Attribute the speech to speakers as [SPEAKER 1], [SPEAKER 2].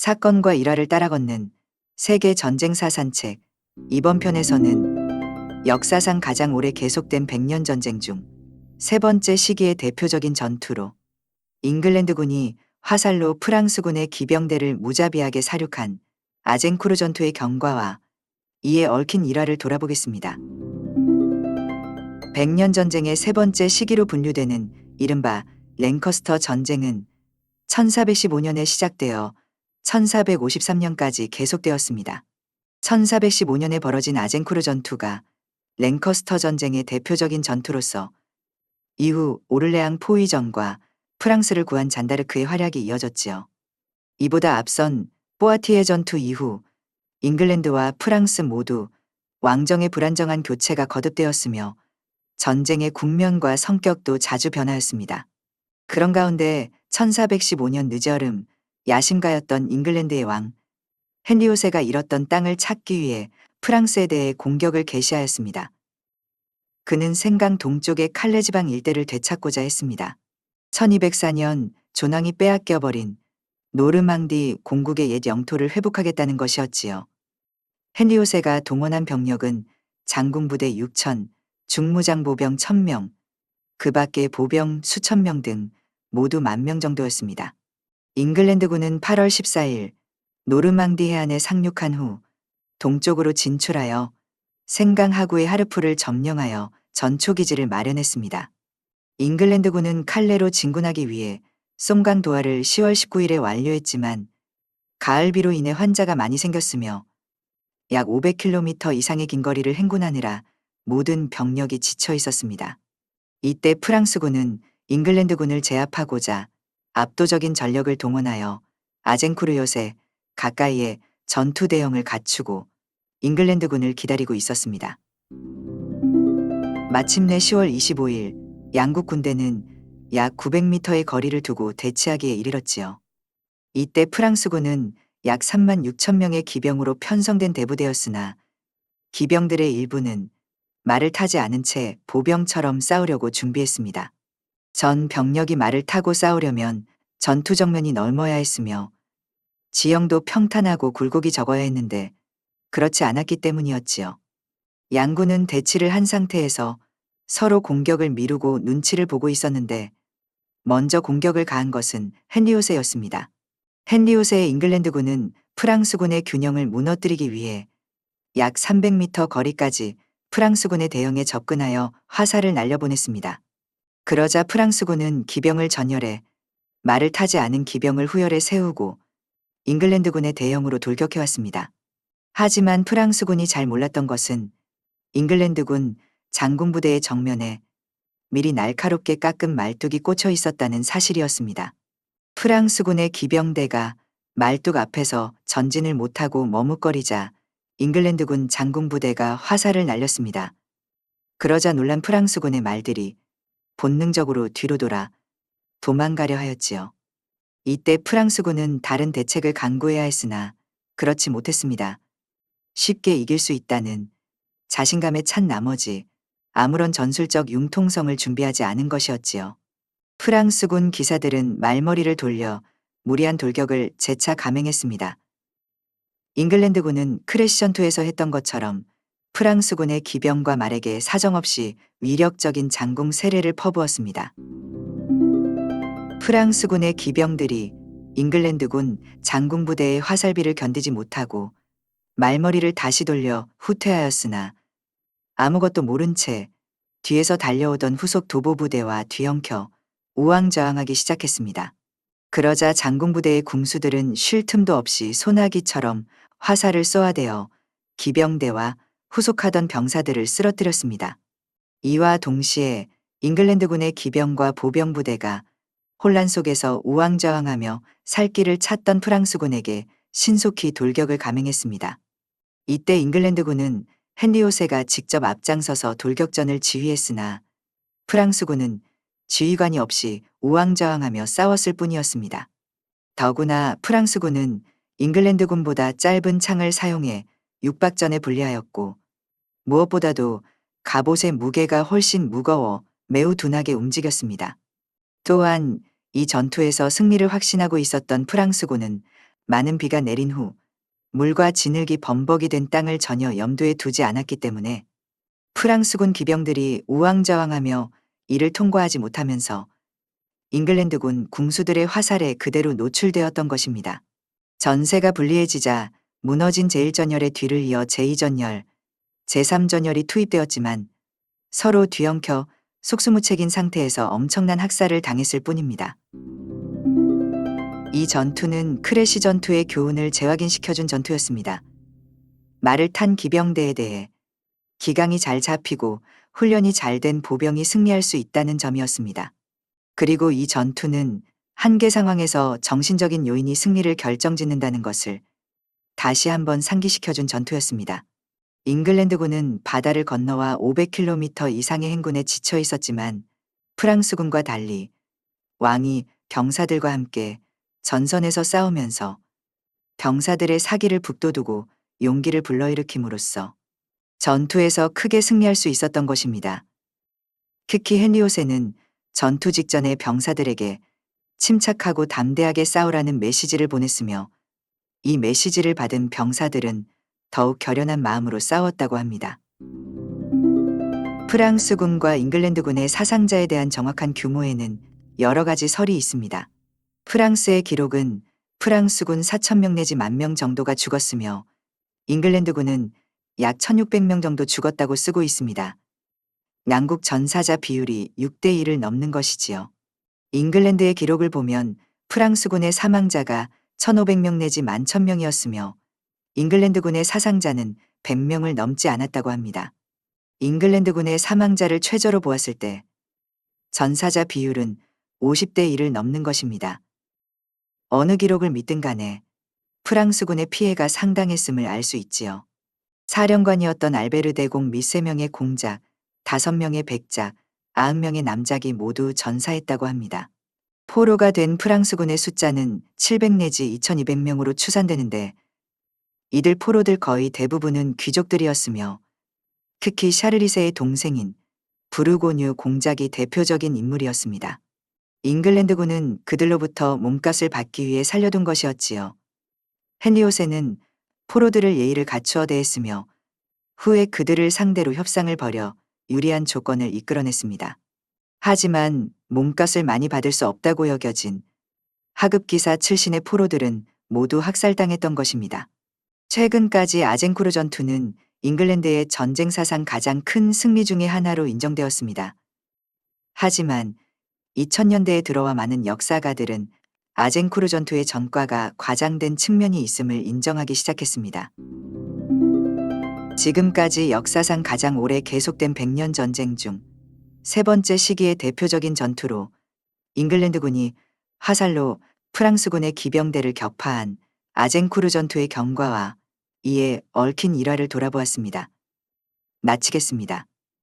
[SPEAKER 1] 사건과 일화를 따라 걷는 세계 전쟁사 산책. 이번 편에서는 역사상 가장 오래 계속된 백년 전쟁 중 세 번째 시기의 대표적인 전투로 잉글랜드군이 화살로 프랑스군의 기병대를 무자비하게 사륙한 아젠쿠르 전투의 경과와 이에 얽힌 일화를 돌아보겠습니다. 백년 전쟁의 세 번째 시기로 분류되는 이른바 랭커스터 전쟁은 1415년에 시작되어 1453년까지 계속되었습니다. 1415년에 벌어진 아젠쿠르 전투가 랭커스터 전쟁의 대표적인 전투로서 이후 오를레앙 포위전과 프랑스를 구한 잔다르크의 활약이 이어졌지요. 이보다 앞선 포아티에 전투 이후 잉글랜드와 프랑스 모두 왕정의 불안정한 교체가 거듭되었으며 전쟁의 국면과 성격도 자주 변하였습니다. 그런 가운데 1415년 늦여름 야심가였던 잉글랜드의 왕 헨리 5세가 잃었던 땅을 찾기 위해 프랑스에 대해 공격을 개시하였습니다. 그는 생강 동쪽의 칼레 지방 일대를 되찾고자 했습니다. 1204년 조낭이 빼앗겨버린 노르망디 공국의 옛 영토를 회복하겠다는 것이었지요. 헨리 5세가 동원한 병력은 장군 부대 6천, 중무장 보병 1000명, 그 밖에 보병 수천 명 등 모두 만 명 정도였습니다. 잉글랜드군은 8월 14일 노르망디 해안에 상륙한 후 동쪽으로 진출하여 생강 하구의 하르프를 점령하여 전초기지를 마련했습니다. 잉글랜드군은 칼레로 진군하기 위해 송강 도하를 10월 19일에 완료했지만 가을비로 인해 환자가 많이 생겼으며 약 500km 이상의 긴 거리를 행군하느라 모든 병력이 지쳐 있었습니다. 이때 프랑스군은 잉글랜드군을 제압하고자 압도적인 전력을 동원하여 아젠쿠르 요새 가까이에 전투 대형을 갖추고 잉글랜드군을 기다리고 있었습니다. 마침내 10월 25일 양국 군대는 약 900m의 거리를 두고 대치하기에 이르렀지요. 이때 프랑스군은 약 3만 6천 명의 기병으로 편성된 대부대였으나 기병들의 일부는 말을 타지 않은 채 보병처럼 싸우려고 준비했습니다. 전 병력이 말을 타고 싸우려면 전투 정면이 넓어야 했으며 지형도 평탄하고 굴곡이 적어야 했는데 그렇지 않았기 때문이었지요. 양군은 대치를 한 상태에서 서로 공격을 미루고 눈치를 보고 있었는데 먼저 공격을 가한 것은 헨리오세였습니다. 헨리오세의 잉글랜드군은 프랑스군의 균형을 무너뜨리기 위해 약 300m 거리까지 프랑스군의 대형에 접근하여 화살을 날려보냈습니다. 그러자 프랑스군은 기병을 전열해 말을 타지 않은 기병을 후열에 세우고 잉글랜드군의 대형으로 돌격해왔습니다. 하지만 프랑스군이 잘 몰랐던 것은 잉글랜드군 장군 부대의 정면에 미리 날카롭게 깎은 말뚝이 꽂혀 있었다는 사실이었습니다. 프랑스군의 기병대가 말뚝 앞에서 전진을 못하고 머뭇거리자 잉글랜드군 장군 부대가 화살을 날렸습니다. 그러자 놀란 프랑스군의 말들이 본능적으로 뒤로 돌아 도망가려 하였지요. 이때 프랑스군은 다른 대책을 강구해야 했으나 그렇지 못했습니다. 쉽게 이길 수 있다는 자신감에 찬 나머지 아무런 전술적 융통성을 준비하지 않은 것이었지요. 프랑스군 기사들은 말머리를 돌려 무리한 돌격을 재차 감행했습니다. 잉글랜드군은 크래시 전투에서 했던 것처럼 프랑스군의 기병과 말에게 사정없이 위력적인 장궁 세례를 퍼부었습니다. 프랑스군의 기병들이 잉글랜드군 장군 부대의 화살비를 견디지 못하고 말머리를 다시 돌려 후퇴하였으나 아무것도 모른 채 뒤에서 달려오던 후속 도보 부대와 뒤엉켜 우왕좌왕하기 시작했습니다. 그러자 장군 부대의 궁수들은 쉴 틈도 없이 소나기처럼 화살을 쏘아대어 기병대와 후속하던 병사들을 쓰러뜨렸습니다. 이와 동시에 잉글랜드군의 기병과 보병 부대가 혼란 속에서 우왕좌왕하며 살 길을 찾던 프랑스군에게 신속히 돌격을 감행했습니다. 이때 잉글랜드군은 헨리 오세가 직접 앞장서서 돌격전을 지휘했으나 프랑스군은 지휘관이 없이 우왕좌왕하며 싸웠을 뿐이었습니다. 더구나 프랑스군은 잉글랜드군보다 짧은 창을 사용해 육박전에 불리하였고 무엇보다도 갑옷의 무게가 훨씬 무거워 매우 둔하게 움직였습니다. 또한 이 전투에서 승리를 확신하고 있었던 프랑스군은 많은 비가 내린 후 물과 진흙이 범벅이 된 땅을 전혀 염두에 두지 않았기 때문에 프랑스군 기병들이 우왕좌왕하며 이를 통과하지 못하면서 잉글랜드군 궁수들의 화살에 그대로 노출되었던 것입니다. 전세가 불리해지자 무너진 제1전열의 뒤를 이어 제2전열, 제3전열이 투입되었지만 서로 뒤엉켜 속수무책인 상태에서 엄청난 학살을 당했을 뿐입니다. 이 전투는 크래시 전투의 교훈을 재확인시켜준 전투였습니다. 말을 탄 기병대에 대해 기강이 잘 잡히고 훈련이 잘 된 보병이 승리할 수 있다는 점이었습니다. 그리고 이 전투는 한계 상황에서 정신적인 요인이 승리를 결정짓는다는 것을 다시 한번 상기시켜준 전투였습니다. 잉글랜드군은 바다를 건너와 500km 이상의 행군에 지쳐 있었지만 프랑스군과 달리 왕이 병사들과 함께 전선에서 싸우면서 병사들의 사기를 북돋우고 용기를 불러일으킴으로써 전투에서 크게 승리할 수 있었던 것입니다. 특히 헨리오세는 전투 직전에 병사들에게 침착하고 담대하게 싸우라는 메시지를 보냈으며 이 메시지를 받은 병사들은 더욱 결연한 마음으로 싸웠다고 합니다. 프랑스군과 잉글랜드군의 사상자에 대한 정확한 규모에는 여러 가지 설이 있습니다. 프랑스의 기록은 프랑스군 4천명 내지 만명 정도가 죽었으며 잉글랜드군은 약 1600명 정도 죽었다고 쓰고 있습니다. 양국 전사자 비율이 6대 1을 넘는 것이지요. 잉글랜드의 기록을 보면 프랑스군의 사망자가 1500명 내지 11,000명이었으며 잉글랜드군의 사상자는 100명을 넘지 않았다고 합니다. 잉글랜드군의 사망자를 최저로 보았을 때 전사자 비율은 50대 1을 넘는 것입니다. 어느 기록을 믿든 간에 프랑스군의 피해가 상당했음을 알 수 있지요. 사령관이었던 알베르 대공 및 3명의 공작, 5명의 백작, 90명의 남작이 모두 전사했다고 합니다. 포로가 된 프랑스군의 숫자는 700 내지 2200명으로 추산되는데 이들 포로들 거의 대부분은 귀족들이었으며 특히 샤르리세의 동생인 부르고뉴 공작이 대표적인 인물이었습니다. 잉글랜드군은 그들로부터 몸값을 받기 위해 살려둔 것이었지요. 헨리오세는 포로들을 예의를 갖추어 대했으며 후에 그들을 상대로 협상을 벌여 유리한 조건을 이끌어냈습니다. 하지만 몸값을 많이 받을 수 없다고 여겨진 하급기사 출신의 포로들은 모두 학살당했던 것입니다. 최근까지 아젠쿠르 전투는 잉글랜드의 전쟁 사상 가장 큰 승리 중의 하나로 인정되었습니다. 하지만 2000년대에 들어와 많은 역사가들은 아젠쿠르 전투의 전과가 과장된 측면이 있음을 인정하기 시작했습니다. 지금까지 역사상 가장 오래 계속된 백년 전쟁 중 세 번째 시기의 대표적인 전투로 잉글랜드군이 화살로 프랑스군의 기병대를 격파한 아젠쿠르 전투의 경과와 이에 얽힌 일화를 돌아보았습니다. 마치겠습니다.